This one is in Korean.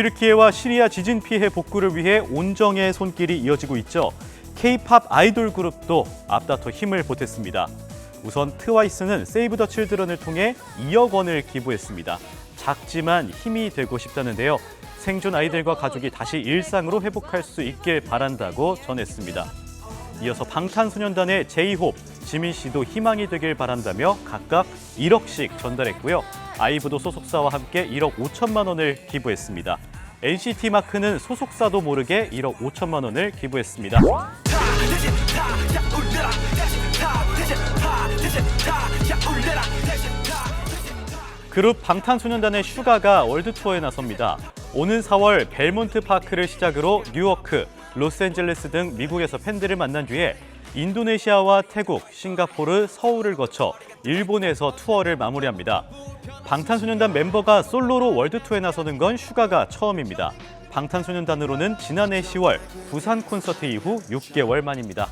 튀르키예와 시리아 지진 피해 복구를 위해 온정의 손길이 이어지고 있죠. K-팝 아이돌 그룹도 앞다퉈 힘을 보탰습니다. 우선 트와이스는 세이브 더 칠드런을 통해 2억 원을 기부했습니다. 작지만 힘이 되고 싶다는데요. 생존 아이들과 가족이 다시 일상으로 회복할 수 있길 바란다고 전했습니다. 이어서 방탄소년단의 제이홉, 지민 씨도 희망이 되길 바란다며 각각 1억씩 전달했고요. 아이브도 소속사와 함께 1억 5천만 원을 기부했습니다. NCT 마크는 소속사도 모르게 1억 5천만 원을 기부했습니다. 그룹 방탄소년단의 슈가가 월드 투어에 나섭니다. 오는 4월 벨몬트 파크를 시작으로 뉴워크, 로스앤젤레스 등 미국에서 팬들을 만난 뒤에 인도네시아와 태국, 싱가포르, 서울을 거쳐 일본에서 투어를 마무리합니다. 방탄소년단 멤버가 솔로로 월드 투어에 나서는 건 슈가가 처음입니다. 방탄소년단으로는 지난해 10월 부산 콘서트 이후 6개월 만입니다.